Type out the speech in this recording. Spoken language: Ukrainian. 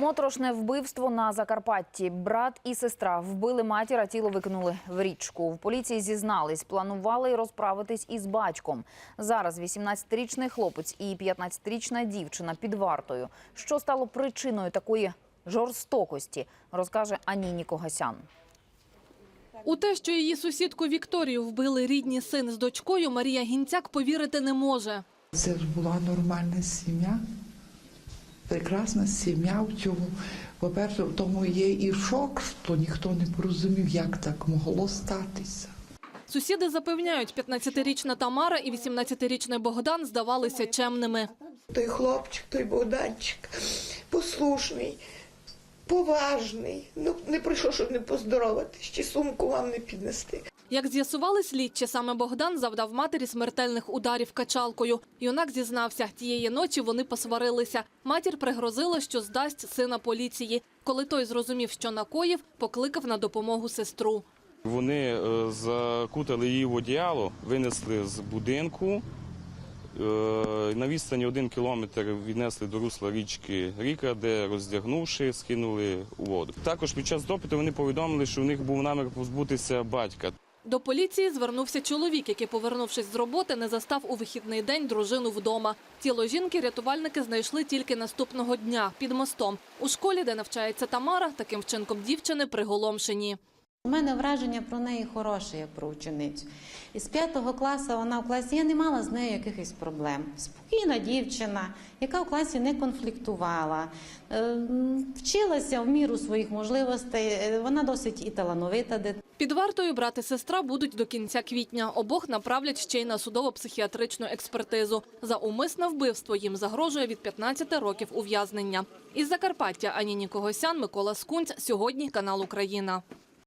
Моторошне вбивство на Закарпатті. Брат і сестра вбили матір, а тіло викинули в річку. В поліції зізнались, планували розправитись із батьком. Зараз 18-річний хлопець і 15-річна дівчина під вартою. Що стало причиною такої жорстокості, розкаже Аніні Когасян. У те, що її сусідку Вікторію вбили рідні син з дочкою, Марія Гінцяк повірити не може. Це ж була нормальна сім'я, прекрасна сім'я в цьому. По-перше, в тому є і шок, що ніхто не порозумів, як так могло статися. Сусіди запевняють, 15-річна Тамара і 18-річний Богдан здавалися чемними. Той хлопчик, той Богданчик, послушний, поважний. Ну, не прийшов, щоб не поздоровати, ще сумку вам не піднести. Як з'ясували слідчі, саме Богдан завдав матері смертельних ударів качалкою. Юнак зізнався, тієї ночі вони посварилися. Матір пригрозила, що здасть сина поліції. Коли той зрозумів, що накоїв, покликав на допомогу сестру. Вони е, закутали її в одіяло, винесли з будинку. е, На відстані один кілометр віднесли до русла річки Ріка, де роздягнувши, скинули у воду. Також під час допиту вони повідомили, що у них був намір позбутися батька. До поліції звернувся чоловік, який, повернувшись з роботи, не застав у вихідний день дружину вдома. Тіло жінки рятувальники знайшли тільки наступного дня під мостом. У школі, де навчається Тамара, таким вчинком дівчини приголомшені. У мене враження про неї хороше, як про ученицю. Із п'ятого класу вона в класі, я не мала з нею якихось проблем. Спокійна дівчина, яка в класі не конфліктувала, е, вчилася в міру своїх можливостей. е, Вона досить і талановита. Під вартою брат і сестра будуть до кінця квітня. Обох направлять ще й на судово-психіатричну експертизу. За умисне вбивство їм загрожує від 15 років ув'язнення. Із Закарпаття Аніні Когосян, Микола Скунць. Сьогодні канал Україна.